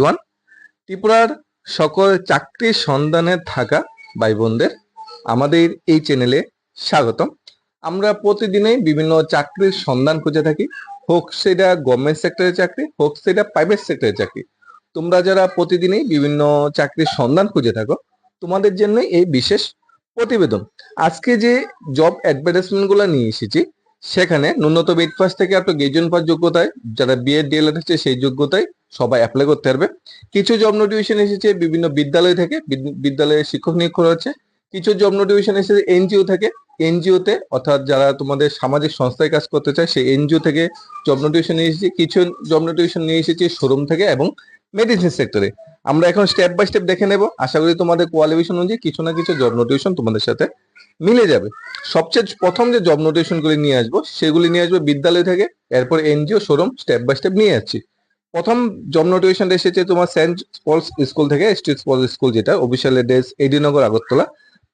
One ত্রিপুরার সকল চাকরির সন্ধানে থাকা ভাই বোনদের আমাদের এই চ্যানেলে স্বাগতম। আমরা প্রতিদিনই বিভিন্ন চাকরির সন্ধান খুঁজে থাকি। হোক সেটা গভর্নমেন্ট সেক্টরের চাকরি, হোক সেটা প্রাইভেট সেক্টরের চাকরি। তোমরা যারা প্রতিদিনই বিভিন্ন চাকরির সন্ধান খুঁজে থাকো, তোমাদের জন্য এই বিশেষ প্রতিবেদন। আজকে যে জব অ্যাডভার্টাইজমেন্টগুলো নিয়ে এসেছি, সেখানে ন্যূনতম এইট পাস থেকে আপনার গ্রাজুয়েশন পাস যোগ্যতায়, যারা বিএড ডিএলএড হচ্ছে সেই যোগ্যতায় সবাই অ্যাপ্লাই করতে পারবে। কিছু জব নোটিফিকেশন এসেছে, বিভিন্ন বিদ্যালয় থেকে, বিদ- বিদ্যালয়ে শিক্ষক নিয়োগ করা হচ্ছে। কিছু জব নোটিফিকেশন এসেছে, এনজিও থেকে। এনজিওতে, অর্থাৎ যারা তোমাদের সামাজিক সংস্থায় কাজ করতে চায়, সেই এনজিও থেকে জব নোটিফিকেশন নিয়ে এসেছি। কিছু জব নোটিফিকেশন নিয়ে এসেছি শোরুম থেকে এবং মেডিসিন সেক্টরে আমরা এখন স্টেপ বাই স্টেপ দেখে নেব। আশা করি তোমাদের কোয়ালিফিকেশন অনুযায়ী কিছু না কিছু জব নোটিফিকেশন তোমাদের সাথে মিলে যাবে। সবচেয়ে প্রথম যে জব নোটিফিকেশন গুলি নিয়ে আসব, সেগুলি নিয়ে আসব বিদ্যালয় থেকে, এরপর NGO showroom step by step নিয়ে যাচ্ছি। প্রথম জব নোটিফিকেশনটা এসেছে তোমার সেন্ট পলস স্কুল থেকে স্ট্রিট পলস স্কুল যেটা official address AD Nagar Agartala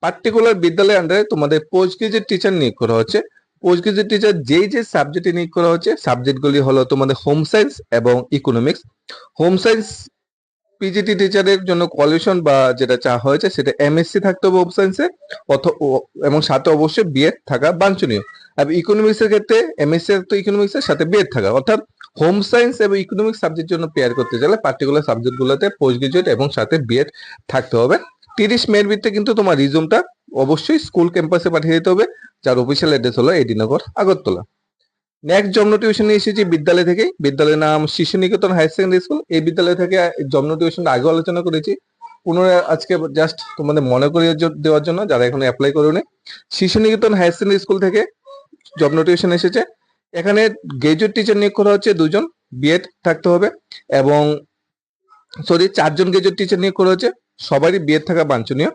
particular বিদ্যালয়ের আন্ডারে তোমাদের পোস্ট গ্রাজুয়েট টিচার নিয়োগ করা হচ্ছে। পোস্ট গ্রাজুয়েট টিচার যেই যে সাবজেক্টে নিয়োগ করা হচ্ছে সাবজেক্টগুলি হলো তোমাদের হোম সায়েন্স এবং ইকোনমিক্স হোম সায়েন্স পিজিটি টিচারের জন্য কোয়ালিফিকেশন বা যেটা চা হয়েছে, সেটা এমএসসি থাকতে হবে হোম সায়েন্সে এবং সাথে অবশ্যই বিএড থাকা বাঞ্ছনীয়। আর ইকোনমিক্স এর ক্ষেত্রে এমএসসি তো ইকোনমিক্স এর সাথে বিএড থাকা। অর্থাৎ হোম সায়েন্স এবং ইকোনমিক্স সাবজেক্ট জন্য পেয়ার করতে গেলে পার্টিকুলার সাবজেক্ট গুলোতে পোস্ট গ্রাজুয়েট এবং সাথে বিএড থাকতে হবে। তিরিশ মের ভিত্তিতে কিন্তু তোমার রিজুমটা অবশ্যই স্কুল ক্যাম্পাসে পাঠিয়ে দিতে হবে, যার অফিসিয়াল অ্যাড্রেস হলো AD Nagar Agartala next job notification এসেছি বিদ্যালয় থেকে বিদ্যালয়ের নাম শিশু নিকেতন হায়ার সেকেন্ডারি স্কুল। এই বিদ্যালয় থেকে জব নোটিফিকেশন আগে আলোচনা করেছি। পুনরায় আজকে জাস্ট তোমাদের মনে করিয়ে দেওয়ার জন্য, যারা এখন অ্যাপ্লাই করোনি Shishu Niketan higher secondary school থেকে জব নোটিফিকেশন এসেছে। এখানে গ্রাজুয়েট টিচার নিয়োগ করা হচ্ছে দুজন বিএড থাকতে হবে এবং সরি চারজন গ্রাজুয়েট টিচার নিয়োগ করা হচ্ছে। সবারই বিএড থাকা বাঞ্ছনীয়।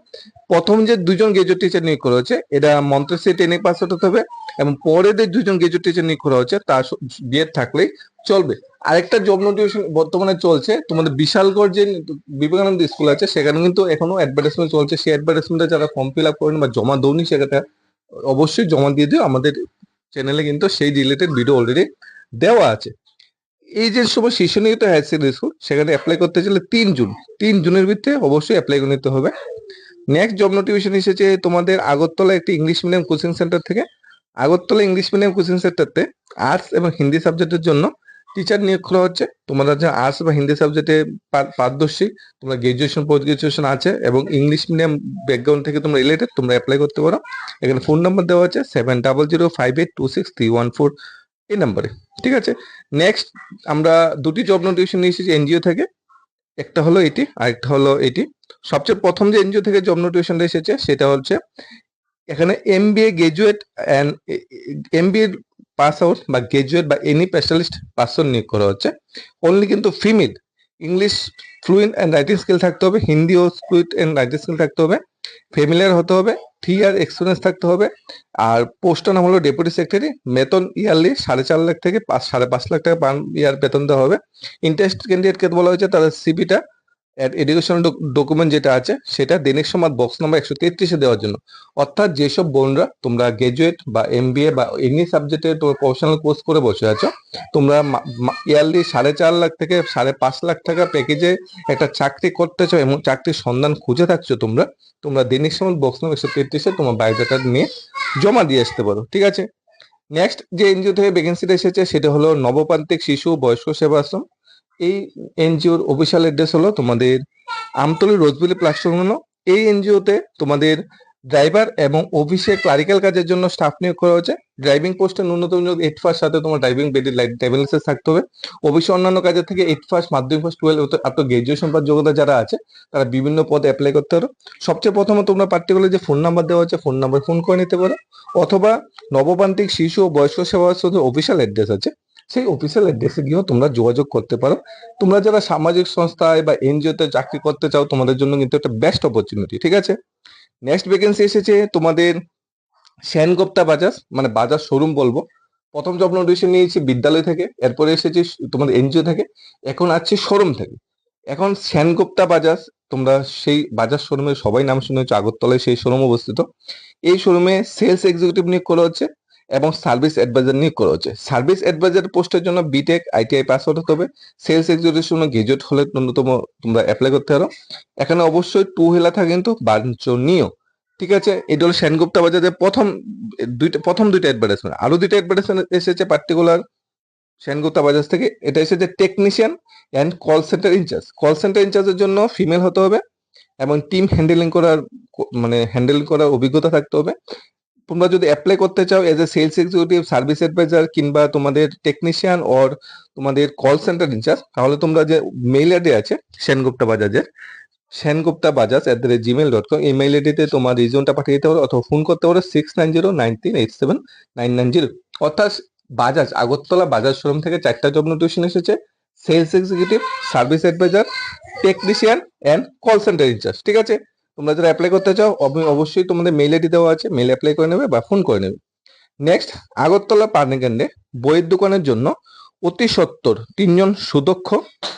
প্রথম যে দুজন গ্রাজুয়েট টিচার নিয়োগ করা হয়েছে, এটা মন্ত্রশ্রী টেনে পাস হতে হবে এবং পরে যে দুজন গ্রাজুয়েট টিচার নিয়োগ করা হয়েছে তার বিএড থাকলেই চলবে। আরেকটা জব নোটিফিকেশন বর্তমানে চলছে, তোমাদের বিশালগড় যে বিবেকানন্দ স্কুল আছে, সেখানে কিন্তু এখনও অ্যাডভার্টাইজমেন্ট চলছে। সেই অ্যাডভার্টাইজমেন্টে যারা ফর্ম ফিল আপ করেন বা জমা দৌনি সেটা অবশ্যই জমা দিয়ে দিও। আমাদের চ্যানেলে কিন্তু সেই রিলেটেড ভিডিও অলরেডি দেওয়া আছে। এই যে সময় শিশু নিহিত হায়ার সেকেন্ডারি স্কুল সেখানে অ্যাপ্লাই করতে চাইলে তিন জুন, তিন জুনের ভিতরে অবশ্যই অ্যাপ্লাই করে নিতে হবে। নেক্সট জব নোটিফিকেশন এসেছে তোমাদের আগরতলা একটি ইংলিশ মিডিয়াম কোচিং সেন্টার থেকে। আগরতলা ইংলিশ মিডিয়াম কোচিং সেন্টারতে আর্টস এবং হিন্দি সাবজেক্টের জন্য টিচার নিয়োগ করা হচ্ছে। তোমরা যে আর্টস বা হিন্দি সাবজেক্টে পারদর্শী, তোমরা গ্রাজুয়েশন পোস্ট গ্রাজুয়েশন আছে এবং ইংলিশ মিডিয়াম ব্যাকগ্রাউন্ড থেকে তোমরা রিলেটেড তোমরা অ্যাপ্লাই করতে পারো। এখানে ফোন নাম্বার দেওয়া আছে seven double zero five eight two six three one four এই নাম্বারে, ঠিক আছে? নেক্সট আমরা দুটি জব নোটিফিকেশন নিয়ে এসেছি এনজিও থেকে। একটা হলো এটি, আরেকটা হলো এটি। সবচেয়ে প্রথম যে এনজিও থেকে জব নোটিফিকেশনটা এসেছে, সেটা হচ্ছে এখানে MBA graduate and MBA pass out বা গ্রাজুয়েট বা এনি স্পেশালিস্ট পার্সন নিয়োগ করা হচ্ছে। অনলি কিন্তু female English fluent and writing skill থাকতে হবে হিন্দি ও ফ্লুয়েন্ট অ্যান্ড রাইটিং স্কিল থাকতে হবে। ফেমিলিয়ার হতে হবে থ্রি ইয়ার এক্সপিরিয়েন্স থাকতে হবে, আর পোস্টটা নাম হলো ডেপুটি সেক্রেটারি বেতন ইয়ারলি সাড়ে চার লাখ থেকে পাঁচ, সাড়ে পাঁচ লাখ টাকা পার ইয়ার বেতন দেওয়া হবে। ইন্টারেস্ট ক্যান্ডিডেটকে বলা হয়েছে তাদের সিবিটা এডুকেশনাল ডকুমেন্ট যেটা আছে, সেটা দৈনিক সমাজ বক্স নাম্বার একশো তেত্রিশে দেওয়ার জন্য। অর্থাৎ যেসব বোনরা তোমরা গ্রাজুয়েট বা এমবিএ বা এমনি সাবজেক্টে তোমরা প্রফেশনাল কোর্স করে বসে আছো, তোমরা ইয়ারলি সাড়ে চার লাখ থেকে সাড়ে পাঁচ লাখ টাকা প্যাকেজে একটা চাকরি করতে চাও এবং চাকরির সন্ধান খুঁজে থাকছো তোমরা তোমরা দৈনিক সমাজ বক্স নাম্বার একশো তেত্রিশে তোমার বায়োডাটা নিয়ে জমা দিয়ে আসতে পারো, ঠিক আছে? নেক্সট যে এনজিও থেকে ভ্যাকেন্সিটা এসেছে, সেটা হলো নবপ্রান্তিক শিশু বয়স্ক সেবা আশ্রম এই এনজিওর অফিসিয়াল অ্যাড্রেস হলো তোমাদের আমতলী রোজবিলি প্ল্যাটফর্ম এই এনজিওতে তোমাদের ড্রাইভার এবং অফিসে ক্লারিক্যাল কাজের জন্য স্টাফ নিয়োগ করা হয়েছে। ড্রাইভিং পোস্টে ন্যূনতম এইট ফার্স্ট সাথে তোমার ড্রাইভিং বেডি লাইট ড্রাইভিং লাইসেন্স থাকতে হবে। অফিসে অন্যান্য কাজের থেকে এইট ফার্স্ট মাধ্যমিক ফার্স্ট টুয়েলভ আপনার গ্রাজুয়েশন বা যোগ্যতা যারা আছে, তারা বিভিন্ন পদে অ্যাপ্লাই করতে পারো। সবচেয়ে প্রথমে তোমরা পার্টিকুলার যে ফোন নাম্বার দেওয়া আছে ফোন নাম্বার ফোন করে নিতে পারো। অথবা নবপান্তিক শিশু ও বয়স্ক সেবা অফিসিয়াল অ্যাড্রেস আছে। সেই অফিসিয়াল অ্যাড্রেসে গিয়েও তোমরা যোগাযোগ করতে পারো। তোমরা যারা সামাজিক সংস্থায় বা এনজিওতে চাকরি করতে চাও, তোমাদের জন্য কিন্তু একটা বেস্ট অপরচুনিটি ঠিক আছে? নেক্সট ভ্যাকেন্সি এসেছে তোমাদের সেনগুপ্তা বাজাজ মানে বাজার শোরুম বলব। প্রথম জব নোটিফিকেশন নিয়েছি বিদ্যালয় থেকে, এরপরে এসেছি তোমাদের এনজিও থেকে, এখন আছে শোরুম থেকে। এখন সেনগুপ্তা বাজাজ, তোমরা সেই বাজাজ শোরুমের সবাই নাম শুনেছো, আগরতলায় সেই শোরুম অবস্থিত। এই শোরুমে সেলস এক্সিকিউটিভ নিয়োগ করা হচ্ছে। এবং সার্ভিস অ্যাডভাইজার নিয়োগ করা হচ্ছে সার্ভিস অ্যাডভাইজার পোস্টের জন্য বিটেক আইটিআই পাস হতে হবে। সেলস এক্সিকিউটিভ গ্রাজুয়েট হলে ন্যূনতম তোমরা অ্যাপ্লাই করতে পারো। এখানে অবশ্যই টু হুইলার থাকে কিন্তু, বাঞ্ছনীয়। ঠিক আছে? এটা হলো সেনগুপ্তা বাজারের প্রথম, দুইটা প্রথম দুইটা অ্যাডভার্টাইজমেন্ট আরও দুইটা অ্যাডভার্টাইজমেন্ট এসেছে পার্টিকুলার সেনগুপ্তা বাজার থেকে। এটা এসেছে technician and call centre incharge call centre ইনচার্জের জন্য ফিমেল হতে হবে এবং টিম হ্যান্ডেলিং করার মানে হ্যান্ডেল করার অভিজ্ঞতা থাকতে হবে। তোমরা যদি অ্যাপ্লাই করতে চাও as a sales executive service advisor কিংবা তোমাদের টেকনিশিয়ান অর তোমাদের কল সেন্টার ইনচার্জ তাহলে তোমরা যে মেইল আইডি আছে Sengupta বাজাজের Sengupta Bajaj at the rate gmail dot com এই মেইল আইডিতে তোমার রিজনটা পাঠিয়ে দিতে পারো অথবা ফোন করতে পারো সিক্স নাইন জিরো নাইন তিন eight seven nine nine zero অর্থাৎ বাজাজ, আগরতলা বাজাজ শোরুম থেকে চারটা জব নোটিফিকেশন এসেছে। Sales executive service advisor technician and call centre incharge ঠিক আছে? তোমরা যারা অ্যাপ্লাই করতে চাও, অব- অবশ্যই তোমাদের মেইল আইডি দেওয়া আছে মেইল অ্যাপ্লাই করে নেবে বা ফোন করে নেবে। নেক্সট আগরতলা পার্নিকান্ডে বইয়ের দোকানের জন্য অতি সত্তর তিনজন সুদক্ষ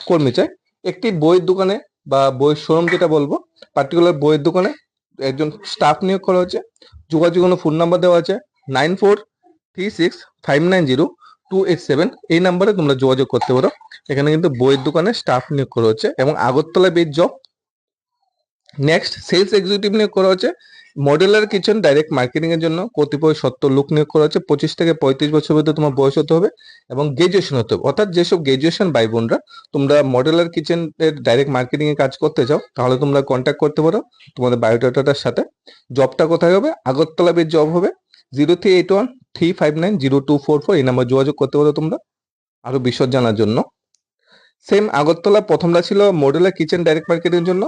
কর্মী চাই। একটি বইয়ের দোকানে বা বইয়ের শোরুম যেটা বলব পার্টিকুলার বইয়ের দোকানে একজন স্টাফ নিয়োগ করা হচ্ছে। যোগাযোগের ফোন নাম্বার দেওয়া আছে nine four three six five nine zero two eight seven এই নাম্বারে তোমরা যোগাযোগ করতে পারো। এখানে কিন্তু বইয়ের দোকানে স্টাফ নিয়োগ করা হচ্ছে এবং Agartala base job next sales executive নিয়োগ করা হচ্ছে মডেলার কিচেন ডাইরেক্ট মার্কেটিং এর জন্য কতিপয় সত্তর লোক নিয়োগ করা হচ্ছে পঁচিশ থেকে পঁয়ত্রিশ বছর মধ্যে তোমার বয়স হতে হবে এবং গ্রাজুয়েশন হতে হবে। অর্থাৎ যেসব গ্রাজুয়েশন ভাই বোনরা, তোমরা মডেলার কিচেন এর ডাইরেক্ট মার্কেটিং এ কাজ করতে চাও, তাহলে তোমরা কন্ট্যাক্ট করতে পারো তোমাদের বায়োডাটাটার সাথে। জবটা কোথায় হবে? আগরতলা বেজ জব হবে। Zero three eight one three five nine zero two four four এই নাম্বার যোগাযোগ করতে পারো তোমরা। আরও বিশদ জানার জন্য। সেম আগরতলা প্রথমটা ছিল মডেলার কিচেন ডাইরেক্ট মার্কেটিং এর জন্য।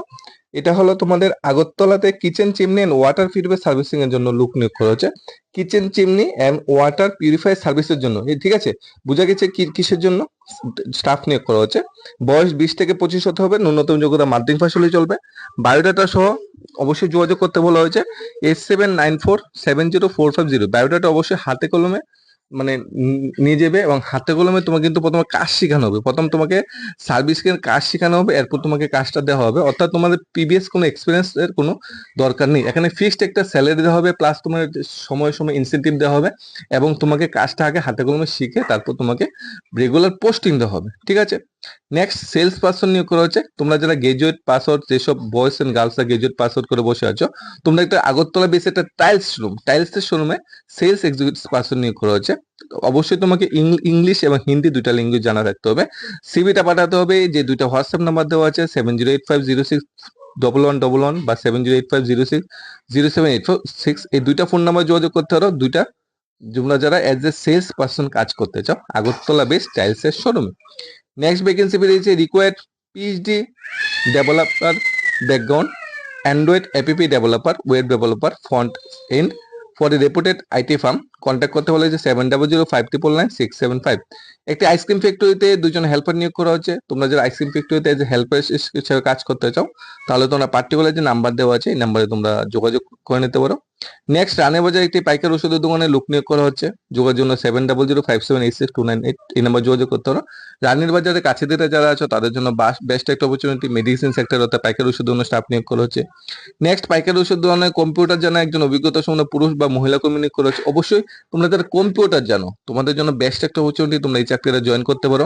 এটা হলো তোমাদের আগরতলাতে kitchen chimney and water purify servicing এর জন্য লুক নিয়োগ করা হচ্ছে kitchen chimney and water purify সার্ভিসের জন্য। ঠিক আছে? বোঝা গেছে কিসের জন্য? স্টাফ নিয়োগ করা হচ্ছে বয়স বিশ থেকে পঁচিশ হতে হবে, ন্যূনতম যোগ্যতা মাধ্যমিক পাশ হলেই চলবে। বায়োডাটা সহ অবশ্যই যোগাযোগ করতে বলা হয়েছে। Eight seven nine four seven zero four five zero biodata অবশ্যই হাতে কলমে মানে নিয়ে যাবে এবং হাতে কলমে তোমাকে কিন্তু প্রথমে কাজ শেখানো হবে। প্রথম তোমাকে সার্ভিসকে কাজ শেখানো হবে, এরপর তোমাকে কাজটা দেওয়া হবে। অর্থাৎ তোমাদের প্রিভিয়াস কোনো এক্সপিরিয়েন্স এর কোনো দরকার নেই। এখানে ফিক্সড একটা স্যালারি দেওয়া হবে প্লাস তোমার সময় সময় ইনসেন্টিভ দেওয়া হবে এবং তোমাকে কাজটা আগে হাতে কলমে শিখে তারপর তোমাকে রেগুলার পোস্টিং দেওয়া হবে। ঠিক আছে? নেক্সট সেলস পার্সন নিয়োগ করা হচ্ছে। তোমরা যারা গ্রাজুয়েট পাস আউট যেসব বয়েস এন্ড গার্লসরা গ্রাজুয়েট পাস আউট করে বসে আছো, তোমরা একটা আগরতলা বেসে একটা টাইলস শোরুম টাইলসের শোরুমে সেলস এক্সিকিউটিভ পার্সন নিয়োগ করা হচ্ছে। অবশ্যই তোমাকে ইংলিশ এবং হিন্দি দুইটা ল্যাঙ্গুয়েজ জানা রাখতে হবে। সিভিটা পাঠাতে হবে, যে দুইটা হোয়াটসঅ্যাপ নাম্বার দেওয়া আছে seven zero eight five zero six double one double one বা seven zero eight five zero six zero seven eight four six এই দুইটা ফোন নাম্বার যোগাযোগ করতে পারো। দুইটা, তোমরা যারা অ্যাজ এ সেলস পার্সন কাজ করতে চাও, আগরতলা বেস টাইলসের শোরুমে নেক্সট ভ্যাকেন্সি বেরিয়েছে required PhD developer background Android app developer web developer front end for a reputed IT firm contact করতে বলেছে seven double zero five triple nine six seven five একটি ice cream ফ্যাক্টরিতে দুজন হেল্পার নিয়োগ করা হচ্ছে তোমরা যারা আইসক্রিম ফ্যাক্টরিতে যে হেল্পার হিসেবে কাজ করতে চাও, তাহলে তোমরা পার্টিকুলার যে নাম্বার দেওয়া আছে, এই নাম্বারে তোমরা যোগাযোগ করে নিতে পারো। নেক্সট রানে বাজার একটি পাইকার ওষুধের দোকানে লোক নিয়োগ করা হচ্ছে। যোগাযোগ জন্য seven double zero five seven eight six two nine eight এই নাম্বার যোগাযোগ করতে পারো। রানীর বাজারে কাছে দিতে যারা আছো, তাদের জন্য বেস্ট একটা অপরচুনিটি মেডিসিন সেক্টর অর্থাৎ পাইকার ওষুধ দোকানে স্টাফ নিয়োগ করা হচ্ছে। নেক্সট পাইকার ওষুধ দোকানে কম্পিউটার জানা একজন অভিজ্ঞতা সম্পন্ন পুরুষ বা মহিলা কর্মী নিয়োগ করা হচ্ছে। অবশ্যই তোমরা যারা কম্পিউটার জানো, তোমাদের জন্য বেস্ট একটা অপরচুনিটি তোমরা এই চাকরিটা জয়েন করতে পারো।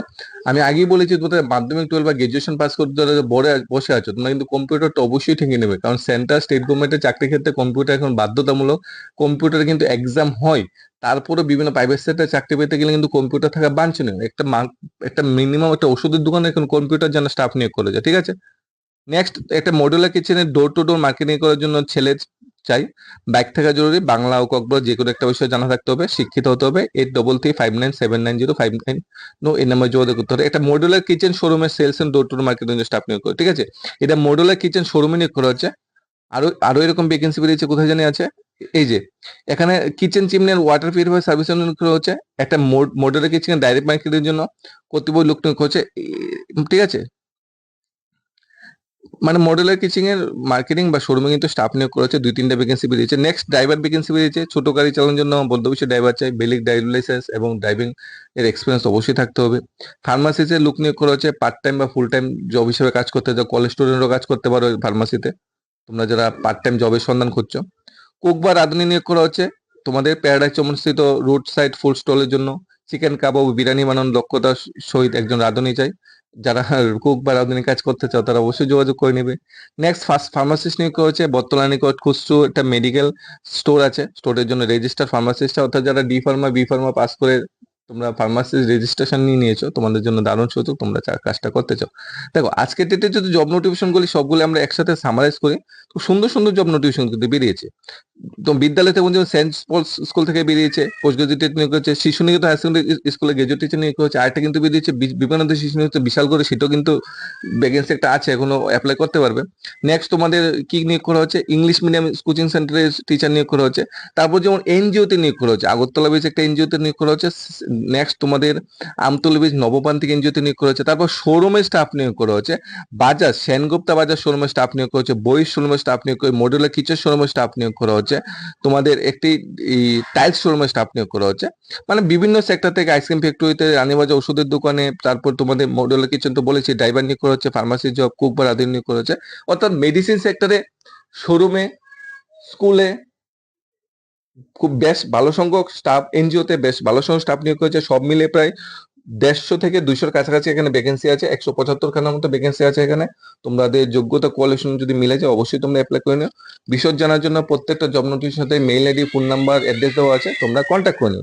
আমি আগেই বলেছি, তোমাদের মাধ্যমিক টুয়েলভ বা গ্রাজুয়েশন পাস করতে বড় বসে আছো, তোমরা কিন্তু কম্পিউটারটা অবশ্যই ঠেকে নেবে। কারণ সেন্ট্রাল স্টেট গভর্নমেন্টের চাকরির ক্ষেত্রে কম্পিউটার এখন বাধ্যতামূলক। কম্পিউটারে কিন্তু এক্সাম হয় তারপরে বিভিন্ন প্রাইভেট সেক্টরে চাকরি পেতে গেলে কিন্তু কম্পিউটার থাকা বাঞ্ছনীয়। একটা একটা মিনিমাম একটা ওষুধের দোকানে এখন কম্পিউটার যেন স্টাফ নিয়োগ করে যায়, ঠিক আছে? নেক্সট একটা মডুলার কিচেনের ডোর টু ডোর মার্কেটিং করার জন্য ছেলে চাই। বাইক থাকা জরুরি। বাংলা ও ককবর যে কোনো একটা বিষয় জানা থাকতে হবে, শিক্ষিত হতে হবে। Eight double three five nine seven nine zero five nine no এই নাম্বার যোগাযোগ করতে হবে। একটা মডুলার কিচেন শোরুমের sales and door to marketing staff নিয়োগ করে ঠিক আছে? এটা মডুলার কিচেন শোরুমে নিয়োগ করা হচ্ছে। আরও আরও এরকম ভ্যাকেন্সি বেরিয়েছে কোথায় জানি আছে? এই যে, এখানে kitchen chimney water purifier service করা হচ্ছে। একটা মডুলার কিচেন ডাইরেক্ট মার্কেটের জন্য কতিপয় লোক নিয়োগ হচ্ছে। ঠিক আছে? মানে মডেলার কিচিং এর মার্কেটিং বা শোরুমে কিন্তু স্টাফ নিয়োগ করেছে দুই, তিনটা ভ্যাকেন্সি বেরিয়েছে। নেক্সট ড্রাইভার ভ্যাকেন্সি বেরিয়েছে, ছোট গাড়ি চালানোর জন্য বদ্ধবিশ্ব ড্রাইভার চাই বেলিক ড্রাইভিং লাইসেন্স এবং ড্রাইভিং এর এক্সপিরিয়েন্স অবশ্যই থাকতে হবে। ফার্মাসিতে লুক নিয়োগ করা হচ্ছে পার্ট টাইম বা ফুল টাইম জব হিসেবে কাজ করতে যাও কলেজ স্টুডেন্টও কাজ করতে পারো ফার্মাসিতে তোমরা যারা পার্ট টাইম জবের সন্ধান করছ কুক বা রাঁধুনি নিয়োগ করা হচ্ছে, তোমাদের প্যারাডাইস চমনস্থিত রোড সাইড ফুড স্টলের জন্য। চিকেন কাবাব বিরিয়ানি বানানোর দক্ষতার সহিত একজন রাঁধুনি চাই। যারা কুক বা রাঁধুনি কাজ করতে চাও, তারা অবশ্যই যোগাযোগ করে নেবে। নেক্সট ফার্স্ট ফার্মাসিস্ট নিয়োগ বর্তমানে নিকট খুচরো একটা মেডিকেল স্টোর আছে। স্টোরের জন্য রেজিস্টার ফার্মাসিস্ট অর্থাৎ যারা D pharma B pharma pass করে তোমরা ফার্মাসিস্ট রেজিস্ট্রেশন নিয়ে নিয়েছো, তোমাদের জন্য দারুণ সুযোগ, তোমরা কাজটা করতে চাও। দেখো, আজকের ডেটে যদি জব নোটিফিকেশনগুলি সবগুলো আমরা একসাথে সামারাইজ করি তো সুন্দর সুন্দর জব নোটিফিকেশন কিন্তু বেরিয়েছে। তো থেকে যেমন সেন্ট পলস স্কুল থেকে বেরিয়েছে পোস্ট গ্রাজুয়েট নিয়োগ করেছে, শিশু নিকেতন হায়ার সেকেন্ডারি স্কুলে গ্রাজুয়েট টিচার নিয়োগ করেছে, আরেকটা কিন্তু বেরিয়েছে বিবেকানন্দ শিশু নিকেতন বিশাল করে, সেটাও কিন্তু ভ্যাকেন্সি একটা আছে, এখনও অ্যাপ্লাই করতে পারবে। নেক্সট তোমাদের কি নিয়োগ করা হচ্ছে? ইংলিশ মিডিয়াম কোচিং সেন্টারে টিচার নিয়োগ করা হচ্ছে। তারপর যেমন এনজিওতে নিয়োগ করা হচ্ছে, আগরতলা বেজ একটা এনজিওতে নিয়োগ করা হচ্ছে নেক্সট তোমাদের আমতলা বীজ নবপ্রান্তিক এনজিওতে নিয়োগ করা হচ্ছে তারপর শোরুমে স্টাফ নিয়োগ করা হচ্ছে বাজাজ, সেনগুপ্তা বাজার শোরুমে স্টাফ নিয়োগ করা হচ্ছে বই শোরুমে স্টাফ নিয়োগ করে মডুলার কিচেন শোরুমে স্টাফ নিয়োগ করা হচ্ছে তোমাদের একটি টাইলস শোরুমে স্টাফ নিয়োগ করা হচ্ছে মানে বিভিন্ন সেক্টর থেকে আইসক্রিম ফ্যাক্টরিতে রানীবাজার ওষুধের দোকানে, তারপর তোমাদের মডুলার কিচেন তো বলেছি ড্রাইভার নিয়োগ করা হচ্ছে ফার্মাসি জব কুক বা রাধুনি নিয়োগ করা হচ্ছে অর্থাৎ মেডিসিন সেক্টরে শোরুমে স্কুলে খুব বেশ ভালো সংখ্যক স্টাফ এনজিওতে বেশ ভালো সংখ্যক স্টাফ নিয়োগ করেছে সব মিলে প্রায় দেড়শো থেকে দুইশোর কাছাকাছি এখানে ভ্যাকেন্সি আছে। একশো পঁচাত্তর খানার মতো ভ্যাকেন্সি আছে এখানে। তোমাদের যোগ্যতা কোয়ালিফিকেশন যদি মিলে যায়, অবশ্যই তোমরা অ্যাপ্লাই করে নিও। বিশদ জানার জন্য প্রত্যেকটা জব নোটিশ সাথে mail ID phone number address দেওয়া আছে। তোমরা কন্ট্যাক্ট করে নিও।